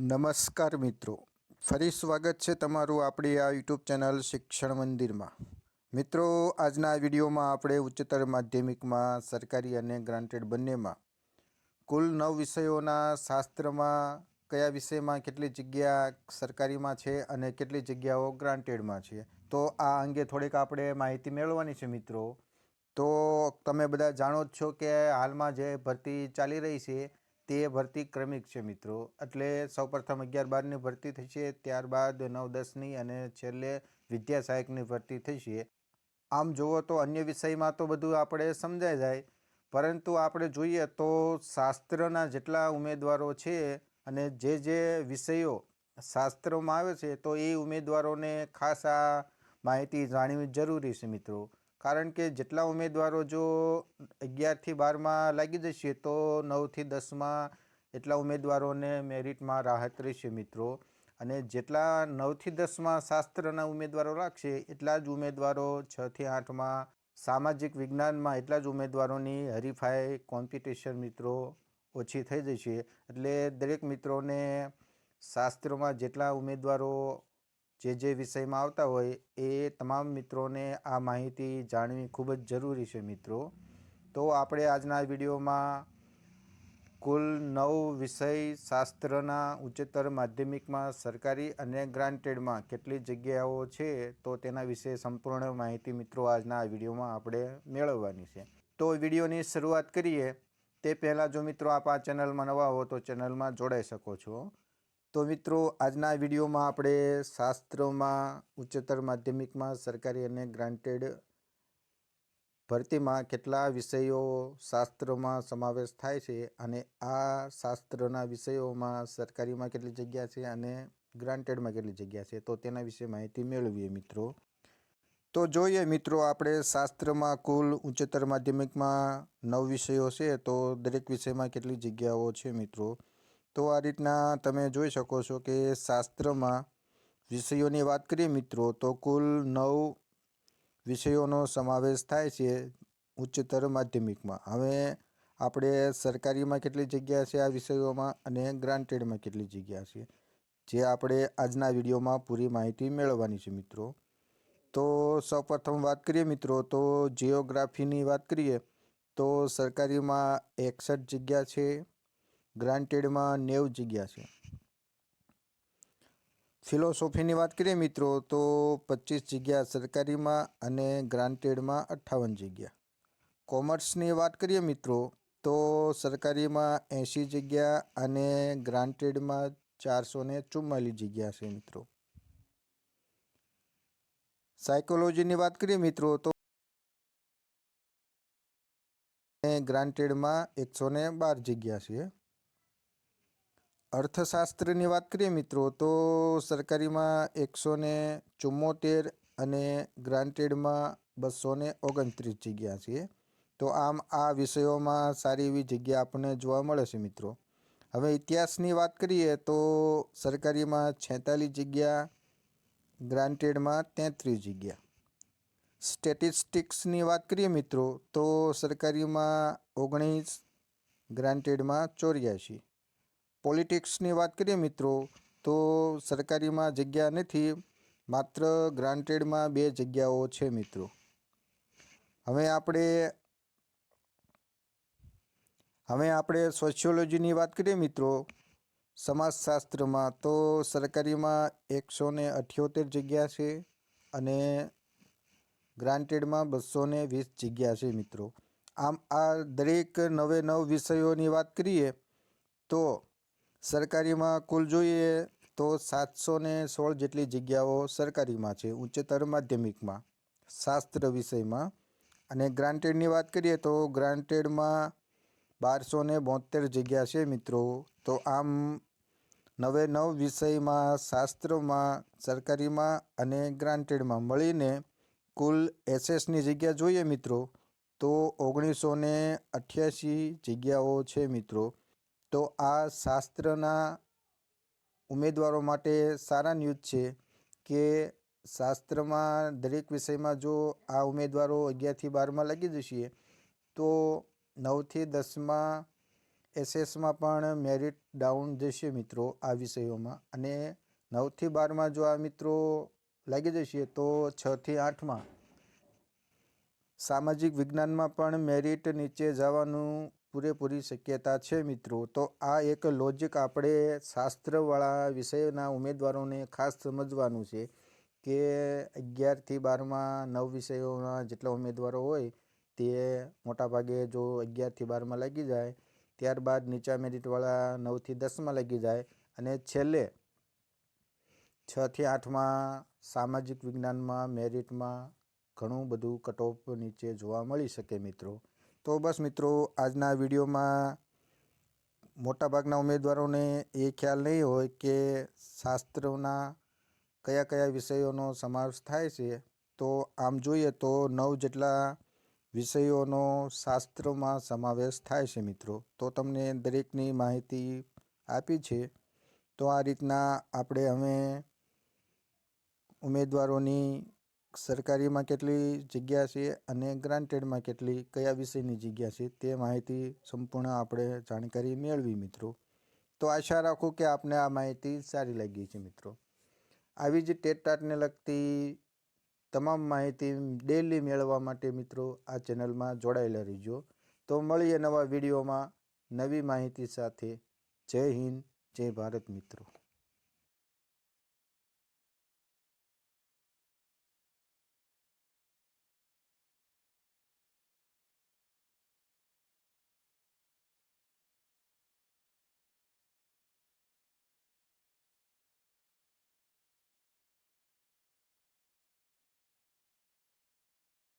નમસ્કાર મિત્રો. ફરી સ્વાગત છે તમારું આપણી આ યુટ્યુબ ચેનલ શિક્ષણ મંદિરમાં. મિત્રો, આજના વિડીયોમાં આપણે ઉચ્ચતર માધ્યમિકમાં, સરકારી અને ગ્રાન્ટેડ બંનેમાં કુલ નવ વિષયોના શાસ્ત્રમાં કયા વિષયમાં કેટલી જગ્યા સરકારીમાં છે અને કેટલી જગ્યાઓ ગ્રાન્ટેડમાં છે? તો આ અંગે થોડીક આપણે માહિતી મેળવવાની છે મિત્રો. તો તમે બધા જાણો જ છો કે હાલમાં જે ભરતી ચાલી રહી છે તે ભરતી ક્રમિક છે મિત્રો. એટલે સૌપ્રથમ અગિયાર બારની ભરતી થશે ત્યારબાદ નવ દસની અને છેલ્લે વિદ્યા સહાયકની ભરતી થશે આમ જુઓ તો અન્ય વિષયમાં તો બધું આપણે સમજાઈ જાય. પરંતુ આપણે જોઈએ તો શાસ્ત્રના જેટલા ઉમેદવારો છે અને જે જે વિષયો શાસ્ત્રોમાં આવે છે, તો એ ઉમેદવારોને ખાસ આ માહિતી જાણવી જરૂરી છે મિત્રો. કારણ કે જેટલા ઉમેદવારો જો અગિયારથી બારમાં લાગી જશે, તો નવથી દસમાં એટલા ઉમેદવારોને મેરિટમાં રાહત રહેશે મિત્રો. અને જેટલા નવથી દસમાં શાસ્ત્રના ઉમેદવારો રાખશે, એટલા જ ઉમેદવારો છથી આઠમાં સામાજિક વિજ્ઞાનમાં એટલા જ ઉમેદવારોની હરીફાઈ કોમ્પિટિશન મિત્રો ઓછી થઈ જશે. એટલે દરેક મિત્રોને શાસ્ત્રોમાં જેટલા ઉમેદવારો જે જે વિષયમાં આવતા હોય એ તમામ મિત્રોને આ માહિતી જાણવી ખૂબ જ જરૂરી છે મિત્રો. તો આપણે આજના વિડીયોમાં કુલ નવ વિષય શાસ્ત્રના ઉચ્ચતર માધ્યમિકમાં સરકારી અને ગ્રાન્ટેડમાં કેટલી જગ્યાઓ છે તો તેના વિશે સંપૂર્ણ માહિતી મિત્રો આજના વિડીયોમાં આપણે મેળવવાની છે. તો વિડીયોની શરૂઆત કરીએ. તે પહેલાં જો મિત્રો આપ આ ચેનલમાં નવા હો તો ચેનલમાં જોડાઈ શકો છો. તો મિત્રો, આજના વિડીયોમાં આપણે શાસ્ત્રોમાં, ઉચ્ચતર માધ્યમિકમાં, સરકારી અને ગ્રાન્ટેડ ભરતીમાં કેટલા વિષયો શાસ્ત્રોમાં સમાવેશ થાય છે અને આ શાસ્ત્રના વિષયોમાં સરકારીમાં કેટલી જગ્યા છે અને ગ્રાન્ટેડમાં કેટલી જગ્યા છે, તો તેના વિશે માહિતી મેળવીએ મિત્રો. તો જોઈએ મિત્રો, આપણે શાસ્ત્રમાં કુલ ઉચ્ચતર માધ્યમિકમાં નવ વિષયો છે, તો દરેક વિષયમાં કેટલી જગ્યાઓ છે મિત્રો? તો આ રીતના તમે જોઈ શકો છો કે શાસ્ત્રમાં વિષયોની વાત કરીએ મિત્રો, તો કુલ નવ વિષયોનો સમાવેશ થાય છે ઉચ્ચતર માધ્યમિકમાં. હવે આપણે સરકારીમાં કેટલી જગ્યા છે આ વિષયોમાં અને ગ્રાન્ટેડમાં કેટલી જગ્યા છે, જે આપણે આજના વિડીયોમાં પૂરી માહિતી મેળવવાની છે મિત્રો. તો સૌપ્રથમ વાત કરીએ મિત્રો, તો જિયોગ્રાફીની વાત કરીએ, તો સરકારીમાં એકસઠ જગ્યા છે ગ્રાન્ટેડમાં નેવ જગ્યા છે. ફિલોસોફીની વાત કરીએ મિત્રો, તો પચીસ જગ્યા સરકારીમાં અને ગ્રાન્ટેડમાં અઠ્ઠાવન જગ્યા. કોમર્સની વાત કરીએ મિત્રો, તો સરકારીમાં એંશી જગ્યા અને ગ્રાન્ટેડમાં ચારસો ને ચુમ્માલીસ જગ્યા છે મિત્રો. સાયકોલોજીની વાત કરીએ મિત્રો, તો ગ્રાન્ટેડમાં એકસો ને બાર જગ્યા છે. અર્થશાસ્ત્રની વાત કરીએ મિત્રો, તો સરકારીમાં એકસો ને ચુમ્મોતેર અને ગ્રાન્ટેડમાં બસો ને ઓગણત્રીસ જગ્યા છે. તો આમ આ વિષયોમાં સારી એવી જગ્યા આપણને જોવા મળે છે મિત્રો. હવે ઇતિહાસની વાત કરીએ તો સરકારીમાં છેતાલીસ જગ્યા, ગ્રાન્ટેડમાં તેત્રીસ જગ્યા. સ્ટેટિસ્ટિક્સની વાત કરીએ મિત્રો, તો સરકારીમાં ઓગણીસ, ગ્રાન્ટેડમાં ચોર્યાસી. પોલિટિક્સની વાત કરીએ મિત્રો, તો સરકારીમાં જગ્યા નથી, માત્ર ગ્રાન્ટેડમાં બે જગ્યાઓ છે મિત્રો. હવે આપણે હવે આપણે સોશિયોલોજીની વાત કરીએ મિત્રો, સમાજશાસ્ત્રમાં તો સરકારીમાં એકસો ને અઠ્યોતેર જગ્યા છે અને ગ્રાન્ટેડમાં બસો ને વીસ જગ્યા છે મિત્રો. આમ આ દરેક નવે નવ વિષયોની વાત કરીએ, તો સરકારીમાં કુલ જોઈએ તો સાતસો ને સોળ જેટલી જગ્યાઓ સરકારીમાં છે ઉચ્ચતર માધ્યમિકમાં. શાસ્ત્ર વિષયમાં. અને ગ્રાન્ટેડની વાત કરીએ તો ગ્રાન્ટેડમાં બારસો ને બોતેર જગ્યા છે મિત્રો. તો આમ નવે નવ વિષયમાં શાસ્ત્રોમાં, સરકારીમાં અને ગ્રાન્ટેડમાં મળીને કુલ એસએસની જગ્યા જોઈએ મિત્રો. તો ઓગણીસો ને અઠ્યાસી જગ્યાઓ છે મિત્રો. તો આ શાસ્ત્રના ઉમેદવારો માટે સારા ન્યૂઝ છે કે શાસ્ત્રમાં દરેક વિષયમાં જો આ ઉમેદવારો અગિયારથી બારમાં લાગી જશે, તો નવથી દસમાં એસએસમાં પણ મેરિટ ડાઉન જશે મિત્રો આ વિષયોમાં. અને નવથી બારમાં જો આ મિત્રો લાગી જશે, તો છથી આઠમાં સામાજિક વિજ્ઞાનમાં પણ મેરિટ નીચે જવાનું પૂરેપૂરી શક્યતા છે મિત્રો. તો આ એક લોજિક આપણે શાસ્ત્રવાળા વિષયના ઉમેદવારોને ખાસ સમજવાનું છે કે અગિયારથી બારમાં નવ વિષયોના જેટલા ઉમેદવારો હોય તે મોટાભાગે જો અગિયારથી બારમાં લાગી જાય, ત્યારબાદ નીચા મેરિટવાળા નવથી દસમાં લાગી જાય અને છેલ્લે છથી આઠમાં સામાજિક વિજ્ઞાનમાં, મેરિટમાં ઘણું બધું કટ નીચે જોવા મળી શકે મિત્રો. તો બસ મિત્રો, આજના વિડીયોમાં મોટાભાગના ઉમેદવારોને એ ખ્યાલ નહીં હોય કે શાસ્ત્રોના કયા કયા વિષયોનો સમાવેશ થાય છે. તો આમ જોઈએ તો નવ જેટલા વિષયોનો શાસ્ત્રમાં સમાવેશ થાય છે મિત્રો. તો તમને દરેકની માહિતી આપી છે. તો આ રીતના આપણે હવે ઉમેદવારોની સરકારીમાં કેટલી જગ્યા છે અને ગ્રાન્ટેડમાં કેટલી, કયા વિષયની જગ્યા છે તે માહિતી સંપૂર્ણ આપણે જાણકારી મેળવી મિત્રો. તો આશા રાખું કે આપને આ માહિતી સારી લાગી છે મિત્રો. આવી જ ટેટાટને લગતી તમામ માહિતી ડેલી મેળવવા માટે મિત્રો આ ચેનલમાં જોડાયેલા રહીજો. તો મળીએ નવા વિડીયોમાં નવી માહિતી સાથે. જય હિન્દ, જય ભારત મિત્રો.